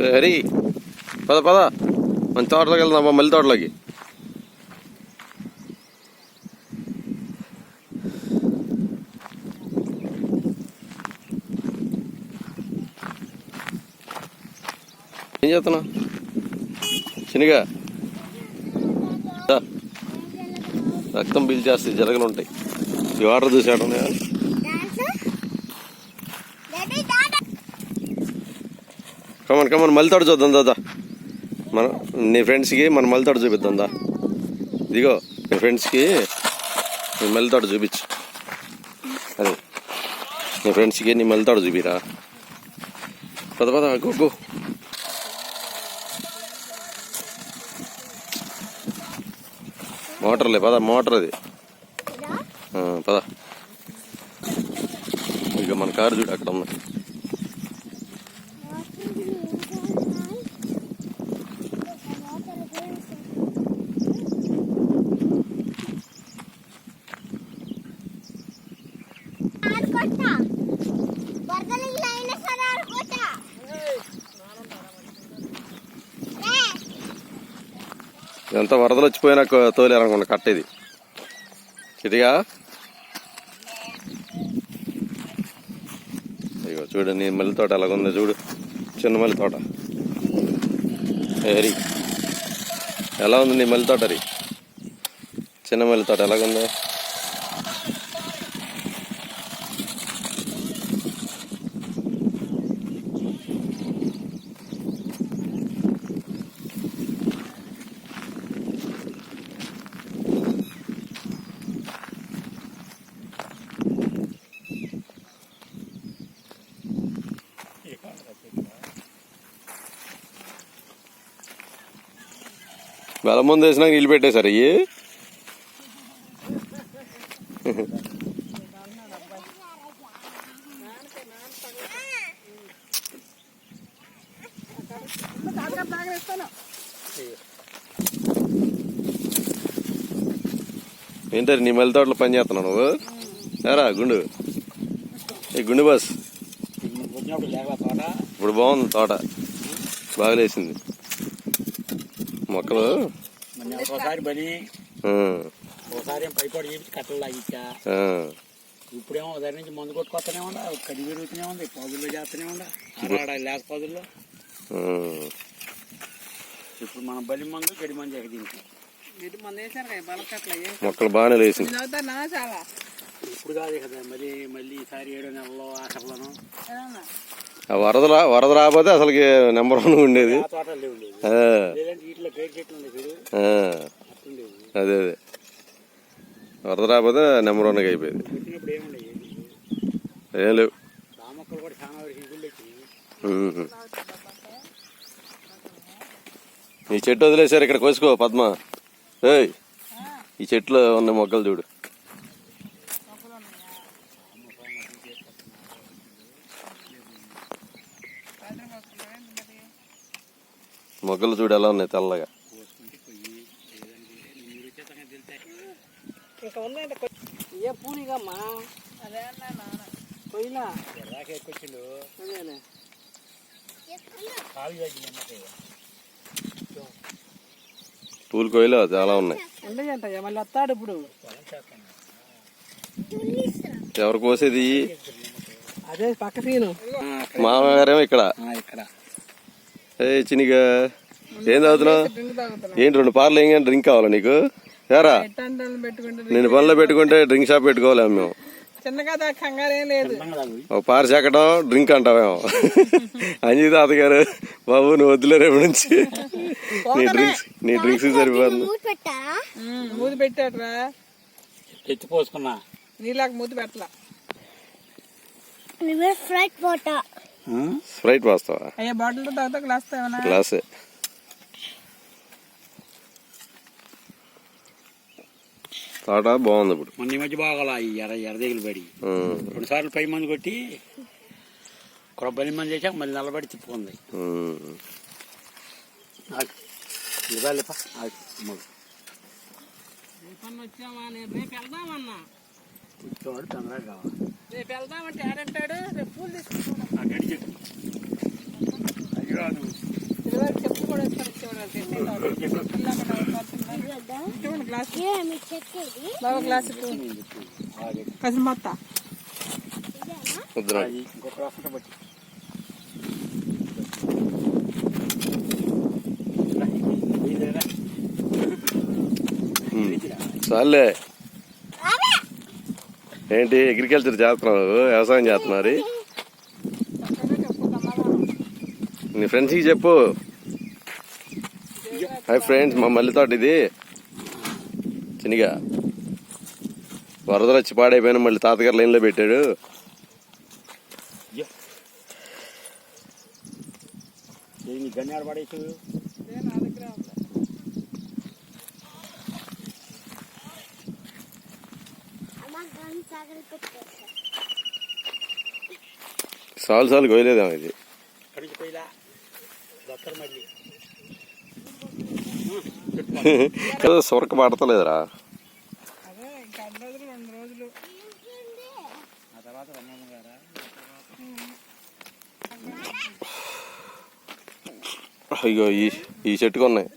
సరే పద పద. మన తోటలోకి వెళ్దాం మళ్ళీ తోటలోకి. ఏం చేస్తున్నావు? చిన్నగా. రక్తం పీల్చేస్తే జరగలు ఉంటాయి ఈ వాటర్ చూసాడు కమన్ కమన్ మళ్ళీ చూద్దాం దాదా. మన నీ ఫ్రెండ్స్కి మన మళ్ళీ చూపిద్దాం దా. ఇదిగో నీ ఫ్రెండ్స్కి నీ మళ్ళీ చూపించు. అదే. నీ ఫ్రెండ్స్కి నీ మళ్ళీ చూపిరా. పద పద గో గో. మోటార్లే పద మోటార్ అది. పద. ఇక మన కారు చూడు అక్కడ ఉంది. ఇదంతా వరదలు వచ్చిపోయినాక తోలేరనుకున్న కట్ట ఇది ఇదిగా ఇగో చూడు నీ మల్లి తోట ఎలాగుందో చూడు. చిన్న మల్లి తోట. హరి ఎలా ఉంది నీ మల్లి తోట రీ? చిన్న మల్లి తోట ఎలాగుందో? వెల ముందు వేసినాక నీళ్ళు పెట్టేశారు. అయ్యి ఏంటది నీ మల్లి తోటలో పని చేస్తున్నావు నువ్వు? ఏరా గుండు? ఈ గుండు బస్? ఇప్పుడు బాగుంది తోట. బాగా లేచింది. మొక్కలు. మరి ఒకసారి బలి ఆ, ఒకసారి ఏం పైపోడు చేసి కట్టలు లాగించా. ఇప్పుడేమో ఉదయం నుంచి మందు కొట్టుకొస్తూనే ఉందా కడి పెరుగుతూనే ఉంది పదుల్లో చేస్తూనే ఉందా ఆడ లేక పదుల్లో. ఇప్పుడు మనం బలి మందు గడి మందు బలకట్ల మొక్కలు బాగానే చాలా. ఇప్పుడు కాదు కదా మళ్ళీ మళ్ళీ ఈసారి ఏడో నెలలో ఆఖరిలోనూ. వరద వరద రాకపోతే అసలుకి నెంబర్ వన్ ఉండేది. అదే అదే. వరద రాకపోతే నెంబర్ వన్గా అయిపోయింది. ఏం లేవు. ఈ చెట్టు వదిలేశారు ఇక్కడ కోసుకో పద్మ. ఏయ్ ఈ చెట్లు ఉన్న మొక్కలు చూడు మొక్కలు చూడు ఎలా ఉన్నాయి తెల్లగా కోసుకుంటే పొయ్యి లేదంటే మీరు వచ్చేస్తాక తెలుస్తాయి ఇంకా ఉందంటే కొ- ఏ పూనిగమ్మా అదే అన్నా నాన్న పోయినా ఎర్రాక ఎక్కువచ్చిండు అదేలే కాలు తగ్గింది అమ్మకాయ పూల కోయిలు చాలా ఉన్నాయి. మళ్ళీ వస్తాడు ఇప్పుడు. ఎవరు కోసేది? అదే పక్క సీను. మామగారేమో ఇక్కడ. ఇక్కడ. ఏ చినిగా ఏం తాగుతున్నావు? ఏంటి రెండు పార్లు ఏం డ్రింక్ కావాలా నీకు? ఏరా? పెట్టుకుంటే నేను పనిలో పెట్టుకుంటే డ్రింక్ షాప్ పెట్టుకోవాలి మేము? ఒక పార చెక్కడం డ్రింక్ అంటావేమో. అంజీ తాతగారు బాబు నువ్వు వద్దులే రేపు నుంచి. నీ డ్రింక్స్ నీ డ్రింక్స్ సరిపోతుంది మూతి పెట్టాడురా. ఎత్తి పోసుకున్నా. నీలాగా మూతి పెట్టలా. వాటర్ స్ప్రైట్ పోస్తావా అయ్యా బాటిల్తో తాగుతా గ్లాస్ ఏమన్నా గ్లాసే. తోట బాగుంది ఇప్పుడు. మొన్న మధ్య బాగా ఈ ఎర్ర ఎర్రదేగులు పడి. ఉమ్, రెండు సార్లు పై మంది కొట్టి కొబ్బరి మంది చేసాక మళ్ళీ నల్లబడి తిప్పుకుంది. ఇవ్వాలిపా నేను రేపు వెళ్దామన్నా. కూర్చోవాడు తొందరగా కావాలి. రేపు వెళ్దామంటే ఆడంటాడు రేపు పూలు తీసుకుంటాడు ఆ గడి అది కాదు మొత్త ఇంకొక రాష్ట్ర బట్టి చాలే ఏంటి అగ్రికల్చర్ చేస్తున్నావు వ్యవసాయం చేస్తున్నారు నీ ఫ్రెండ్స్కి చెప్పు. హాయ్ ఫ్రెండ్స్ మా మల్లి తోట ఇది. చిన్నగా. వరదలు వచ్చి పాడైపోయినా మళ్ళీ తాతగారు లైన్లో పెట్టాడు. ఏ నీ గన్నేడు పడేసి. రమ్మమ్మ గారా? అయ్యో ఈ ఈ చెట్టుకు ఉన్నాయి.